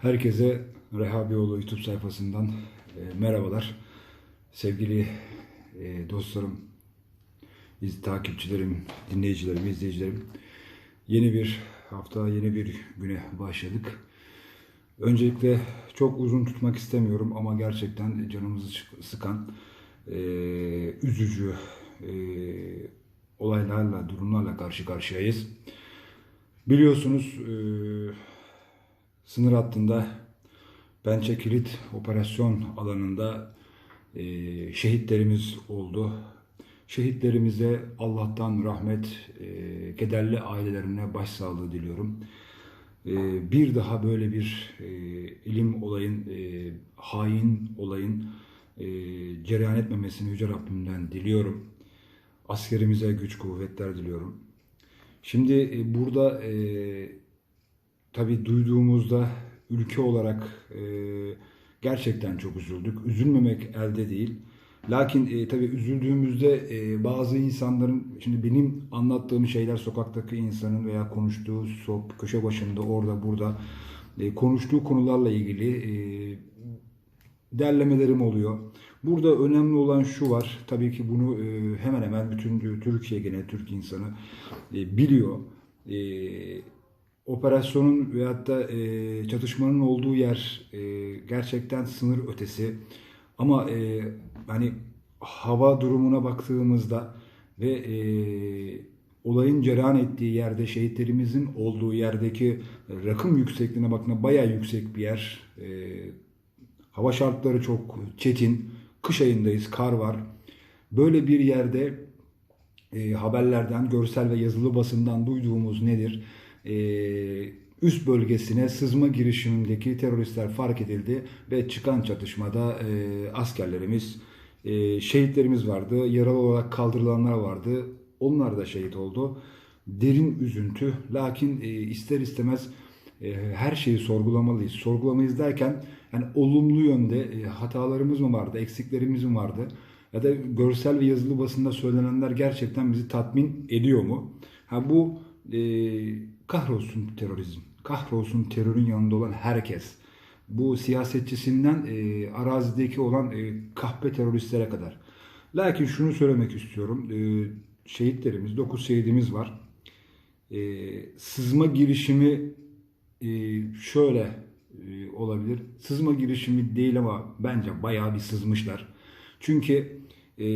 Herkese Rehabioğlu YouTube sayfasından e, merhabalar. Sevgili e, dostlarım, iz, takipçilerim, dinleyicilerim, izleyicilerim. Yeni bir hafta, yeni bir güne başladık. Öncelikle çok uzun tutmak istemiyorum ama gerçekten canımızı sıkan, e, üzücü e, olaylarla, durumlarla karşı karşıyayız. Biliyorsunuz e, sınır hattında Pençe Kilit operasyon alanında e, şehitlerimiz oldu. Şehitlerimize Allah'tan rahmet, e, kederli ailelerine başsağlığı diliyorum. E, bir daha böyle bir e, ilim olayın, e, hain olayın e, cereyan etmemesini Yüce Rabbimden diliyorum. Askerimize güç kuvvetler diliyorum. Şimdi e, burada e, tabii duyduğumuzda ülke olarak e, gerçekten çok üzüldük. Üzülmemek elde değil. Lakin e, tabii üzüldüğümüzde e, bazı insanların, şimdi benim anlattığım şeyler sokaktaki insanın veya konuştuğu sop, köşe başında, orada, burada e, konuştuğu konularla ilgili e, derlemelerim oluyor. Burada önemli olan şu var. Tabii ki bunu e, hemen hemen bütün Türkiye gene Türk insanı e, biliyor. E, operasyonun veyahut da e, çatışmanın olduğu yer e, gerçekten sınır ötesi. Ama e, hani hava durumuna baktığımızda ve e, olayın cereyan ettiği yerde şehitlerimizin olduğu yerdeki rakım yüksekliğine baktığında bayağı yüksek bir yer. E, hava şartları çok çetin. Kış ayındayız, kar var. Böyle bir yerde e, haberlerden, görsel ve yazılı basından duyduğumuz nedir? E, üst bölgesine sızma girişimindeki teröristler fark edildi ve çıkan çatışmada e, askerlerimiz, e, şehitlerimiz vardı, yaralı olarak kaldırılanlar vardı. Onlar da şehit oldu. Derin üzüntü. Lakin e, ister istemez her şeyi sorgulamalıyız. Sorgulamayız derken yani olumlu yönde hatalarımız mı vardı, eksiklerimiz mi vardı? Ya da görsel ve yazılı basında söylenenler gerçekten bizi tatmin ediyor mu? Ha bu e, kahrolsun terörizm, kahrolsun terörün yanında olan herkes. Bu siyasetçisinden e, arazideki olan e, kahpe teröristlere kadar. Lakin şunu söylemek istiyorum. E, şehitlerimiz, 9 şehidimiz var. E, sızma girişimi e, şöyle e, olabilir. Sızma girişimi değil ama bence bayağı bir sızmışlar. Çünkü e,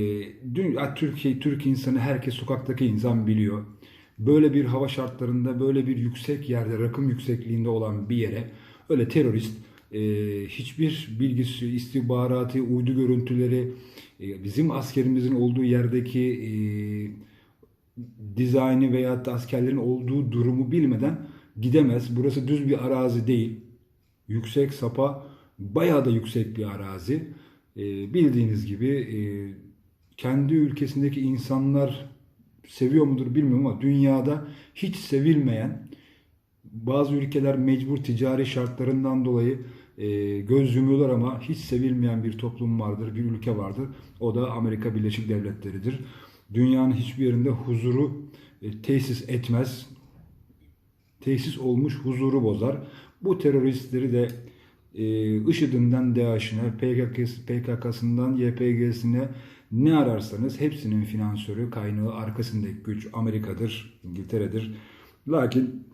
dün Türkiye Türk insanı herkes sokaktaki insan biliyor. Böyle bir hava şartlarında böyle bir yüksek yerde rakım yüksekliğinde olan bir yere öyle terörist e, hiçbir bilgisi, istihbaratı, uydu görüntüleri e, bizim askerimizin olduğu yerdeki e, dizaynı veya da askerlerin olduğu durumu bilmeden gidemez. Burası düz bir arazi değil. Yüksek sapa bayağı da yüksek bir arazi. E, bildiğiniz gibi e, kendi ülkesindeki insanlar seviyor mudur bilmiyorum ama dünyada hiç sevilmeyen bazı ülkeler mecbur ticari şartlarından dolayı e, göz yumuyorlar ama hiç sevilmeyen bir toplum vardır, bir ülke vardır. O da Amerika Birleşik Devletleri'dir. Dünyanın hiçbir yerinde huzuru e, tesis etmez. Tesis olmuş huzuru bozar. Bu teröristleri de IŞİD'inden DAEŞ'ine, PKK, PKK'sından YPG'sine ne ararsanız hepsinin finansörü, kaynağı, arkasındaki güç Amerika'dır, İngiltere'dir. Lakin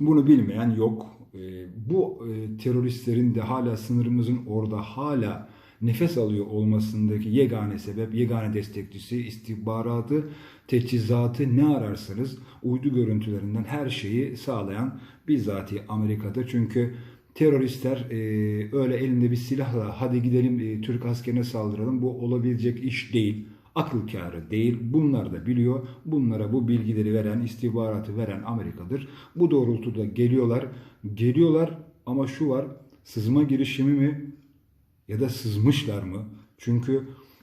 bunu bilmeyen yok. E, bu e, teröristlerin de hala sınırımızın orada hala nefes alıyor olmasındaki yegane sebep, yegane destekçisi, istihbaratı, teçhizatı ne ararsanız uydu görüntülerinden her şeyi sağlayan bizzati Amerika'da. Çünkü teröristler e, öyle elinde bir silahla hadi gidelim e, Türk askerine saldıralım bu olabilecek iş değil. Akıl kârı değil. Bunlar da biliyor. Bunlara bu bilgileri veren, istihbaratı veren Amerika'dır. Bu doğrultuda geliyorlar. Geliyorlar ama şu var. Sızma girişimi mi ya da sızmışlar mı? Çünkü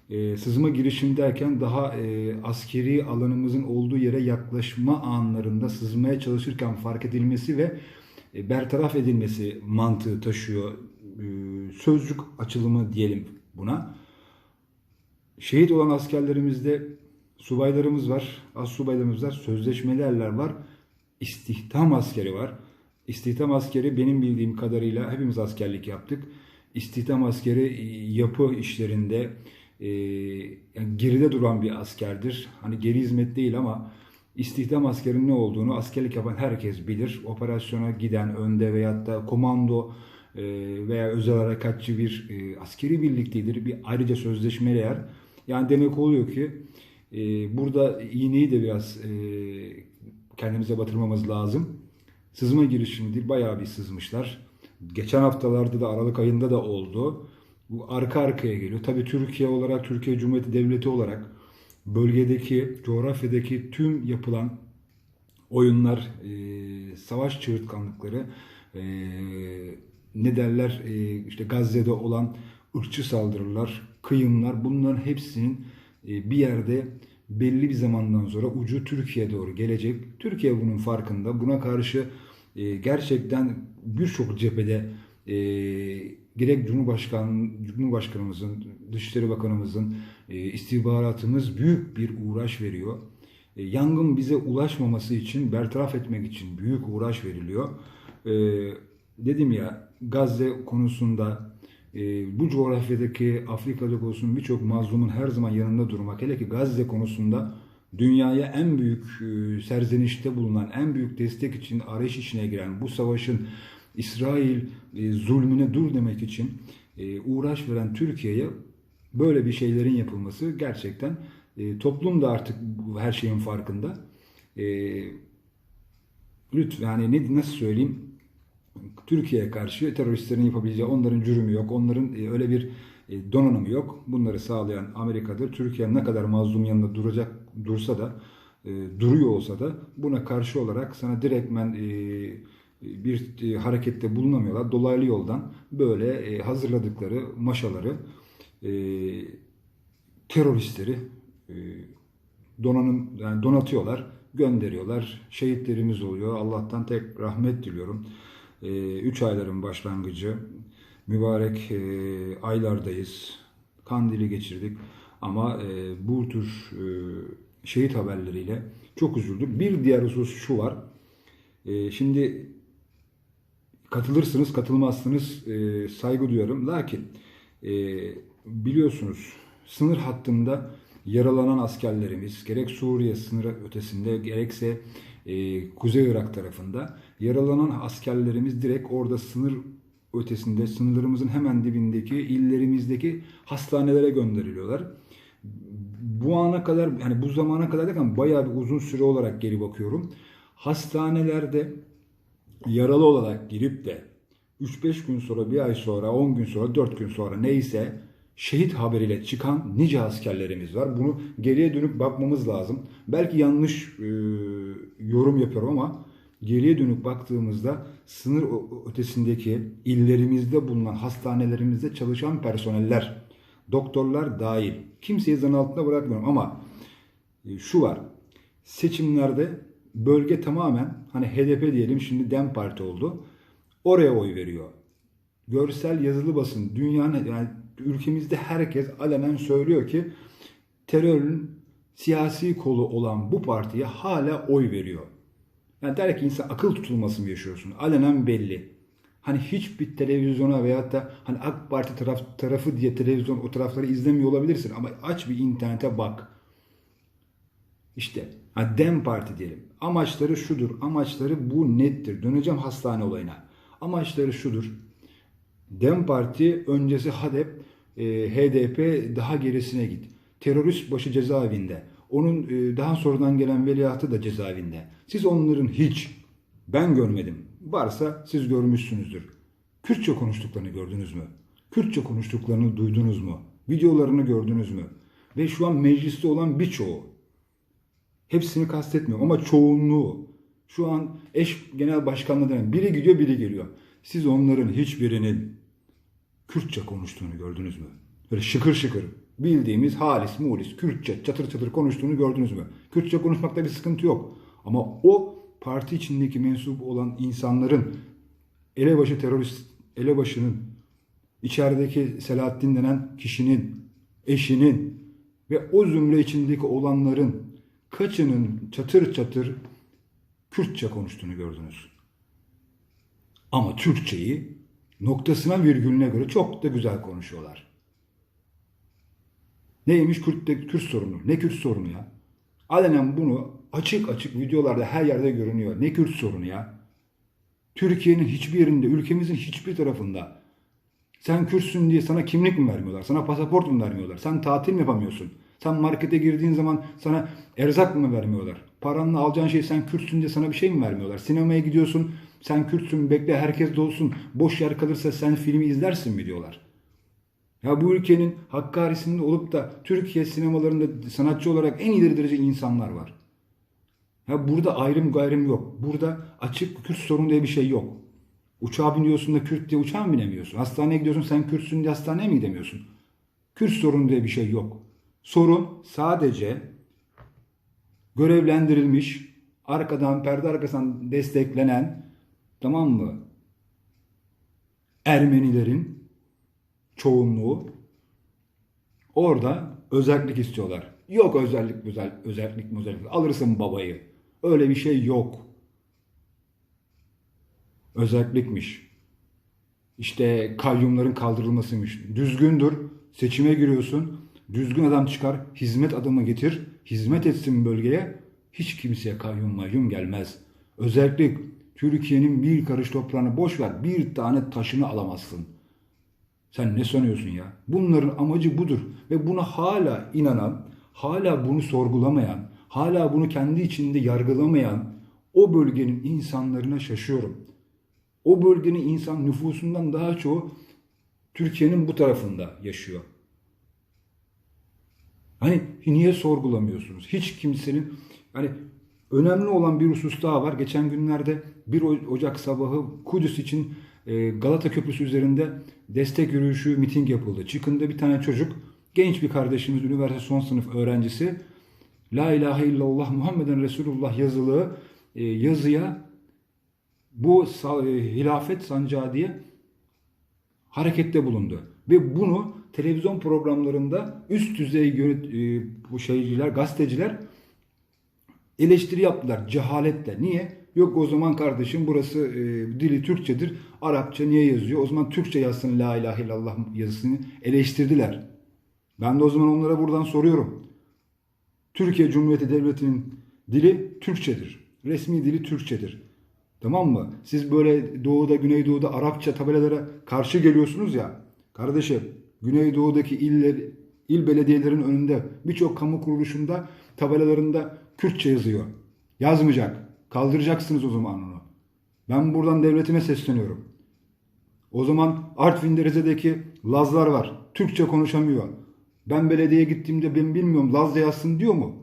e, sızma girişim derken daha e, askeri alanımızın olduğu yere yaklaşma anlarında sızmaya çalışırken fark edilmesi ve bertaraf edilmesi mantığı taşıyor. E, sözcük açılımı diyelim buna. Şehit olan askerlerimizde subaylarımız var, az subaylarımız var, sözleşmeli erler var, istihdam askeri var. İstihdam askeri benim bildiğim kadarıyla hepimiz askerlik yaptık. İstihdam askeri e, yapı işlerinde e, yani geride duran bir askerdir. Hani geri hizmet değil ama istihdam askerinin ne olduğunu askerlik yapan herkes bilir. Operasyona giden önde veyahut da komando e, veya özel harekatçı bir e, askeri birliktedir. Bir ayrıca sözleşmeli yer. Yani demek oluyor ki e, burada iğneyi de biraz kendimize batırmamız lazım. Sızma girişimidir. Bayağı bir sızmışlar. Geçen haftalarda da Aralık ayında da oldu. Bu arka arkaya geliyor. Tabii Türkiye olarak, Türkiye Cumhuriyeti Devleti olarak bölgedeki, coğrafyadaki tüm yapılan oyunlar, e, savaş çığırtkanlıkları, e, ne derler e, işte Gazze'de olan ırkçı saldırılar, kıyımlar bunların hepsinin e, bir yerde belli bir zamandan sonra ucu Türkiye'ye doğru gelecek. Türkiye bunun farkında. Buna karşı e, gerçekten birçok cephede e, gerek Cumhurbaşkan, Cumhurbaşkanımızın, Dışişleri Bakanımızın, istihbaratımız büyük bir uğraş veriyor. E, yangın bize ulaşmaması için, bertaraf etmek için büyük uğraş veriliyor. E, dedim ya Gazze konusunda e, bu coğrafyadaki Afrika'da olsun birçok mazlumun her zaman yanında durmak. Hele ki Gazze konusunda dünyaya en büyük e, serzenişte bulunan, en büyük destek için arayış içine giren bu savaşın İsrail e, zulmüne dur demek için uğraş veren Türkiye'ye böyle bir şeylerin yapılması gerçekten e, toplum da artık her şeyin farkında. E, lütfen yani ne, nasıl söyleyeyim Türkiye'ye karşı teröristlerin yapabileceği onların cürümü yok. Onların e, öyle bir e, donanımı yok. Bunları sağlayan Amerika'dır. Türkiye ne kadar mazlum yanında duracak dursa da e, duruyor olsa da buna karşı olarak sana direktmen e, bir e, harekette bulunamıyorlar. Dolaylı yoldan böyle e, hazırladıkları maşaları teröristleri e, donanım yani donatıyorlar, gönderiyorlar. Şehitlerimiz oluyor. Allah'tan tek rahmet diliyorum. E, üç ayların başlangıcı. Mübarek e, aylardayız. Kandili geçirdik. Ama e, bu tür şehit haberleriyle çok üzüldüm. Bir diğer husus şu var. Şimdi katılırsınız, katılmazsınız saygı duyarım. Lakin biliyorsunuz sınır hattında yaralanan askerlerimiz gerek Suriye sınırı ötesinde gerekse e, Kuzey Irak tarafında yaralanan askerlerimiz direkt orada sınır ötesinde sınırlarımızın hemen dibindeki illerimizdeki hastanelere gönderiliyorlar. Bu ana kadar yani bu zamana kadar derken bayağı bir uzun süre olarak geri bakıyorum. Hastanelerde yaralı olarak girip de 3-5 gün sonra, bir ay sonra, 10 gün sonra, 4 gün sonra neyse şehit haberiyle çıkan nice askerlerimiz var. Bunu geriye dönüp bakmamız lazım. Belki yanlış e, yorum yapıyorum ama geriye dönüp baktığımızda sınır ötesindeki illerimizde bulunan hastanelerimizde çalışan personeller, doktorlar dahil kimseyi zan altında bırakmıyorum ama e, şu var. Seçimlerde bölge tamamen hani HDP diyelim şimdi DEM Parti oldu. Oraya oy veriyor. Görsel yazılı basın dünyanın yani ülkemizde herkes alenen söylüyor ki terörün siyasi kolu olan bu partiye hala oy veriyor. Yani der ki insan akıl tutulması mı yaşıyorsun? Alenen belli. Hani hiçbir televizyona veyahut da hani AK Parti taraf, tarafı diye televizyon o tarafları izlemiyor olabilirsin ama aç bir internete bak. İşte ha Dem Parti diyelim. Amaçları şudur. Amaçları bu nettir. Döneceğim hastane olayına. Amaçları şudur. Dem Parti öncesi HADEP, e, HDP daha gerisine git. Terörist başı cezaevinde. Onun e, daha sonradan gelen veliahtı da cezaevinde. Siz onların hiç ben görmedim. Varsa siz görmüşsünüzdür. Kürtçe konuştuklarını gördünüz mü? Kürtçe konuştuklarını duydunuz mu? Videolarını gördünüz mü? Ve şu an mecliste olan birçoğu. Hepsini kastetmiyorum ama çoğunluğu. Şu an eş genel başkanlığı denen biri gidiyor biri geliyor. Siz onların hiçbirinin Kürtçe konuştuğunu gördünüz mü? Böyle şıkır şıkır bildiğimiz halis mulis Kürtçe çatır çatır konuştuğunu gördünüz mü? Kürtçe konuşmakta bir sıkıntı yok. Ama o parti içindeki mensup olan insanların elebaşı terörist elebaşının içerideki Selahattin denen kişinin eşinin ve o zümre içindeki olanların kaçının çatır çatır Kürtçe konuştuğunu gördünüz. Ama Türkçeyi noktasına virgülüne göre çok da güzel konuşuyorlar. Neymiş Kürt, Kürt sorunu? Ne Kürt sorunu ya? Alenen bunu açık açık videolarda her yerde görünüyor. Ne Kürt sorunu ya? Türkiye'nin hiçbir yerinde, ülkemizin hiçbir tarafında sen Kürtsün diye sana kimlik mi vermiyorlar? Sana pasaport mu vermiyorlar? Sen tatil mi yapamıyorsun? Sen markete girdiğin zaman sana erzak mı vermiyorlar? Paranla alacağın şey sen Kürtsün diye sana bir şey mi vermiyorlar? Sinemaya gidiyorsun, sen Kürtsün bekle herkes dolsun, boş yer kalırsa sen filmi izlersin mi diyorlar. Ya bu ülkenin Hakkari'sinde olup da Türkiye sinemalarında sanatçı olarak en ileri derece insanlar var. Ya burada ayrım gayrım yok. Burada açık Kürt sorunu diye bir şey yok. Uçağa biniyorsun da Kürt diye uçağa mı binemiyorsun? Hastaneye gidiyorsun sen Kürtsün diye hastaneye mi gidemiyorsun? Kürt sorunu diye bir şey yok. Sorun sadece görevlendirilmiş, arkadan perde arkasından desteklenen tamam mı? Ermenilerin çoğunluğu orada özellik istiyorlar. Yok özellik özel özellik özellik. Alırsın babayı. Öyle bir şey yok. Özellikmiş. İşte kayyumların kaldırılmasıymış. Düzgündür. Seçime giriyorsun. Düzgün adam çıkar. Hizmet adamı getir. Hizmet etsin bölgeye. Hiç kimseye kayyum mayyum gelmez. Özellik Türkiye'nin bir karış toprağını boş ver. Bir tane taşını alamazsın. Sen ne sanıyorsun ya? Bunların amacı budur. Ve buna hala inanan, hala bunu sorgulamayan, hala bunu kendi içinde yargılamayan o bölgenin insanlarına şaşıyorum. O bölgenin insan nüfusundan daha çoğu Türkiye'nin bu tarafında yaşıyor. Hani niye sorgulamıyorsunuz? Hiç kimsenin hani önemli olan bir husus daha var. Geçen günlerde 1 Ocak sabahı Kudüs için e, Galata Köprüsü üzerinde destek yürüyüşü, miting yapıldı. Çıkında bir tane çocuk, genç bir kardeşimiz, üniversite son sınıf öğrencisi, La ilahe illallah Muhammeden Resulullah yazılı e, yazıya bu e, hilafet sancağı diye harekette bulundu. Ve bunu televizyon programlarında üst düzey yönet- bu şeyciler, gazeteciler eleştiri yaptılar cehaletle. Niye? Yok o zaman kardeşim burası e, dili Türkçedir. Arapça niye yazıyor? O zaman Türkçe yazsın La ilahe illallah yazısını eleştirdiler. Ben de o zaman onlara buradan soruyorum. Türkiye Cumhuriyeti Devleti'nin dili Türkçedir. Resmi dili Türkçedir. Tamam mı? Siz böyle doğuda, güneydoğuda Arapça tabelalara karşı geliyorsunuz ya. Kardeşim, güneydoğudaki iller, il belediyelerin önünde birçok kamu kuruluşunda tabelalarında Kürtçe yazıyor. Yazmayacak. Kaldıracaksınız o zaman onu. Ben buradan devletime sesleniyorum. O zaman Artvin'de Rize'deki Lazlar var. Türkçe konuşamıyor. Ben belediyeye gittiğimde ben bilmiyorum Lazca yazsın diyor mu?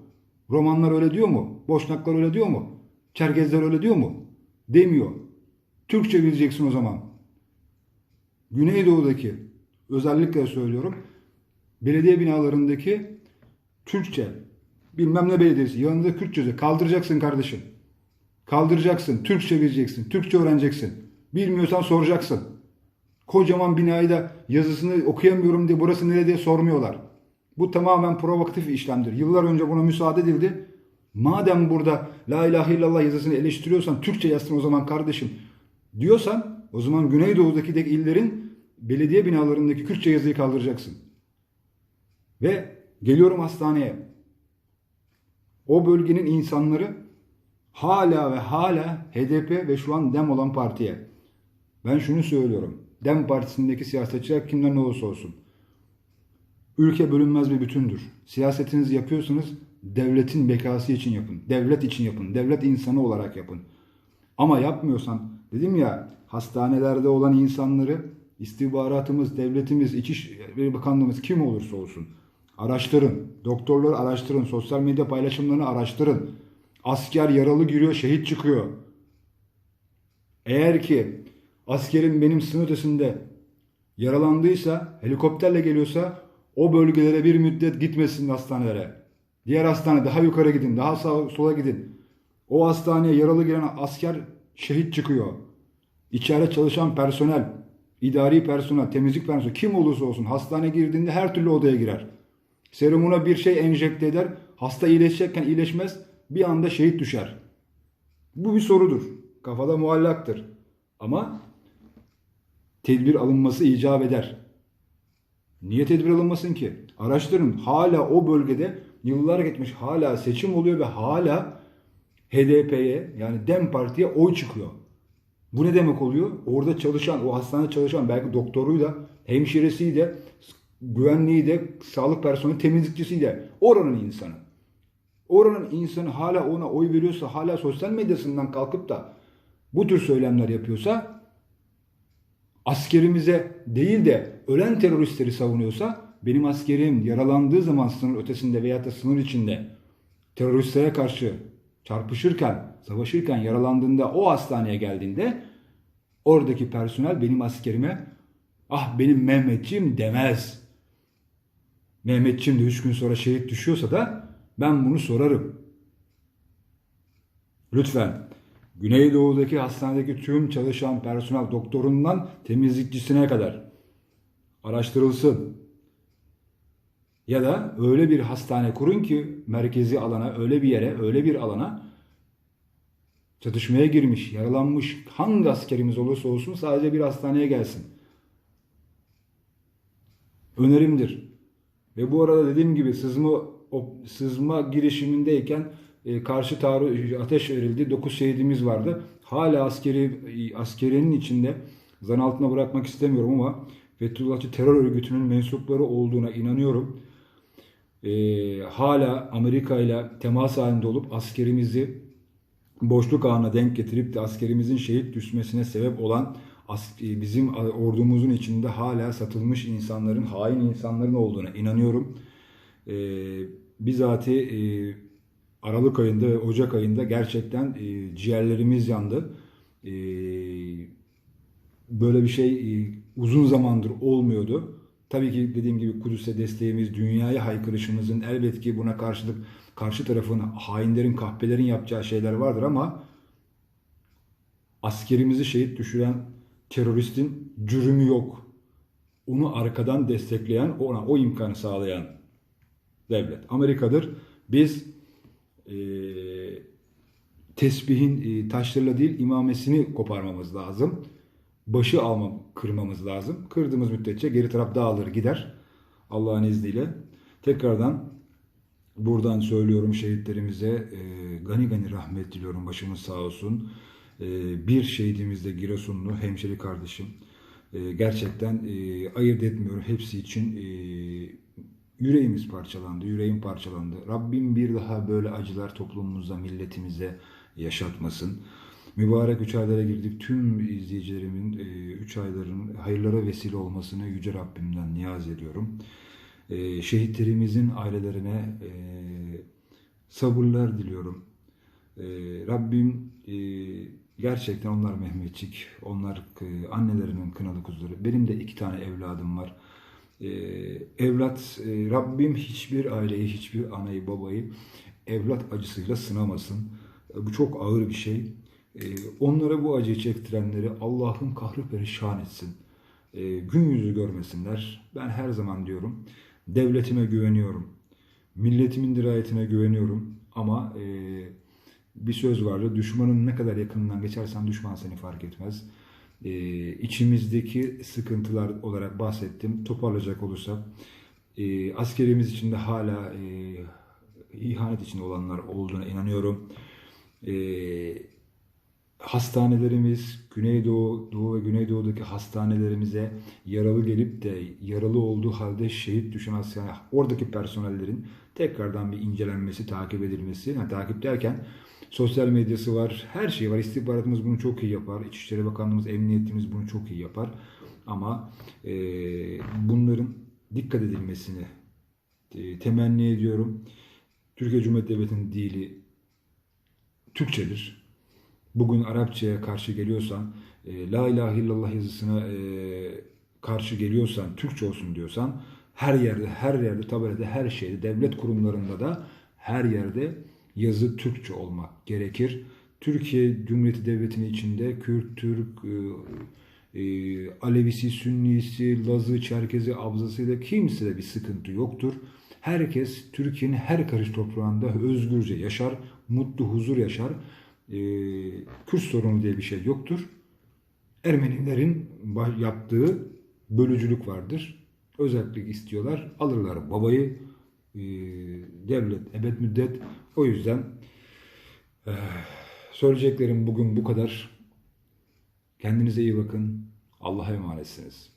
Romanlar öyle diyor mu? Boşnaklar öyle diyor mu? Çerkezler öyle diyor mu? Demiyor. Türkçe bileceksin o zaman. Güneydoğu'daki özellikle söylüyorum. Belediye binalarındaki Türkçe bilmem ne belediyesi yanında Kürtçe yazıyor. kaldıracaksın kardeşim. Kaldıracaksın. Türkçe bileceksin. Türkçe öğreneceksin. Bilmiyorsan soracaksın. Kocaman binayı da yazısını okuyamıyorum diye burası nereye diye sormuyorlar. Bu tamamen provokatif işlemdir. Yıllar önce buna müsaade edildi. Madem burada La ilahe illallah yazısını eleştiriyorsan Türkçe yazsın o zaman kardeşim diyorsan o zaman Güneydoğu'daki de illerin belediye binalarındaki Kürtçe yazıyı kaldıracaksın. Ve geliyorum hastaneye. O bölgenin insanları hala ve hala HDP ve şu an DEM olan partiye. Ben şunu söylüyorum. DEM partisindeki siyasetçiler kimden ne olursa olsun. Ülke bölünmez bir bütündür. Siyasetinizi yapıyorsanız devletin bekası için yapın. Devlet için yapın. Devlet insanı olarak yapın. Ama yapmıyorsan dedim ya hastanelerde olan insanları istihbaratımız, devletimiz, İçişleri Bakanlığımız kim olursa olsun araştırın. Doktorları araştırın. Sosyal medya paylaşımlarını araştırın. Asker yaralı giriyor, şehit çıkıyor. Eğer ki askerin benim sınır ötesinde yaralandıysa, helikopterle geliyorsa o bölgelere bir müddet gitmesin hastanelere. Diğer hastane daha yukarı gidin, daha sağa sola gidin. O hastaneye yaralı giren asker şehit çıkıyor. İçeride çalışan personel, idari personel, temizlik personeli kim olursa olsun hastane girdiğinde her türlü odaya girer. Serumuna bir şey enjekte eder. Hasta iyileşecekken iyileşmez. Bir anda şehit düşer. Bu bir sorudur. Kafada muallaktır. Ama tedbir alınması icap eder. Niye tedbir alınmasın ki? Araştırın. Hala o bölgede yıllar geçmiş hala seçim oluyor ve hala HDP'ye yani DEM Parti'ye oy çıkıyor. Bu ne demek oluyor? Orada çalışan, o hastanede çalışan belki doktoruyla, hemşiresiyle, güvenliği de, sağlık personeli, temizlikçisi de oranın insanı. Oranın insanı hala ona oy veriyorsa, hala sosyal medyasından kalkıp da bu tür söylemler yapıyorsa, askerimize değil de ölen teröristleri savunuyorsa, benim askerim yaralandığı zaman sınır ötesinde veya da sınır içinde teröristlere karşı çarpışırken, savaşırken yaralandığında o hastaneye geldiğinde oradaki personel benim askerime ah benim Mehmetçiğim demez. Mehmetçiğim de 3 gün sonra şehit düşüyorsa da ben bunu sorarım. Lütfen Güneydoğu'daki hastanedeki tüm çalışan personel doktorundan temizlikçisine kadar araştırılsın. Ya da öyle bir hastane kurun ki merkezi alana, öyle bir yere, öyle bir alana çatışmaya girmiş, yaralanmış hangi askerimiz olursa olsun sadece bir hastaneye gelsin. Önerimdir. Ve bu arada dediğim gibi sızma o, sızma girişimindeyken e, karşı taarruz ateş verildi. 9 şehidimiz vardı. Hala askeri askerinin içinde zan altına bırakmak istemiyorum ama Fethullahçı terör örgütünün mensupları olduğuna inanıyorum. E, hala Amerika ile temas halinde olup askerimizi boşluk anına denk getirip de askerimizin şehit düşmesine sebep olan bizim ordumuzun içinde hala satılmış insanların, hain insanların olduğuna inanıyorum. Ee, bizatihi e, Aralık ayında ve Ocak ayında gerçekten e, ciğerlerimiz yandı. E, böyle bir şey e, uzun zamandır olmuyordu. Tabii ki dediğim gibi Kudüs'e desteğimiz, dünyaya haykırışımızın elbet ki buna karşılık karşı tarafın, hainlerin, kahpelerin yapacağı şeyler vardır ama askerimizi şehit düşüren teröristin cürümü yok. Onu arkadan destekleyen, ona o imkanı sağlayan devlet Amerika'dır. Biz e, tesbihin e, taşlarıyla değil imamesini koparmamız lazım. Başı alma, kırmamız lazım. Kırdığımız müddetçe geri taraf dağılır gider. Allah'ın izniyle. Tekrardan buradan söylüyorum şehitlerimize e, gani gani rahmet diliyorum. Başımız sağ olsun. E, bir şehidimiz de Giresunlu hemşeri kardeşim. E, gerçekten e, ayırt etmiyorum. Hepsi için e, yüreğimiz parçalandı. Yüreğim parçalandı. Rabbim bir daha böyle acılar toplumumuza, milletimize yaşatmasın. Mübarek üç aylara girdik. Tüm izleyicilerimin e, üç ayların hayırlara vesile olmasını Yüce Rabbimden niyaz ediyorum. Şehitlerimizin ailelerine e, sabırlar diliyorum. Rabbim gerçekten onlar Mehmetçik, onlar e, annelerinin kınalı kuzuları. Benim de iki tane evladım var. E, evlat, e, Rabbim hiçbir aileyi, hiçbir anayı, babayı evlat acısıyla sınamasın. Bu çok ağır bir şey. Onlara bu acıyı çektirenleri Allah'ın kahrı perişan etsin. Gün yüzü görmesinler. Ben her zaman diyorum, devletime güveniyorum. Milletimin dirayetine güveniyorum. Ama e, bir söz vardı. Düşmanın ne kadar yakınından geçersen düşman seni fark etmez. E, içimizdeki sıkıntılar olarak bahsettim. Toparlayacak olursak e, askerimiz içinde hala e, ihanet içinde olanlar olduğuna inanıyorum. E, hastanelerimiz, Güneydoğu, Doğu ve Güneydoğu'daki hastanelerimize yaralı gelip de yaralı olduğu halde şehit düşen hastane, oradaki personellerin tekrardan bir incelenmesi, takip edilmesi. Yani takip derken sosyal medyası var, her şey var. İstihbaratımız bunu çok iyi yapar. İçişleri Bakanlığımız, Emniyetimiz bunu çok iyi yapar. Ama e, bunların dikkat edilmesini e, temenni ediyorum. Türkiye Cumhuriyeti Devleti'nin dili Türkçedir. Bugün Arapçaya karşı geliyorsan, e, La ilahe illallah yazısına e, karşı geliyorsan, Türkçe olsun diyorsan, her yerde, her yerde, tabelada, her şeyde, devlet kurumlarında da her yerde yazı Türkçe olmak gerekir. Türkiye Cumhuriyeti Devleti'nin içinde Kürt, Türk, e, e, Alevisi, Sünnisi, Lazı, Çerkezi, Abzası'yla kimse de bir sıkıntı yoktur. Herkes Türkiye'nin her karış toprağında özgürce yaşar, mutlu, huzur yaşar. E, Kürt sorunu diye bir şey yoktur. Ermenilerin yaptığı bölücülük vardır. Özellik istiyorlar. Alırlar babayı e, devlet ebed müddet. O yüzden e, söyleyeceklerim bugün bu kadar. Kendinize iyi bakın. Allah'a emanetsiniz.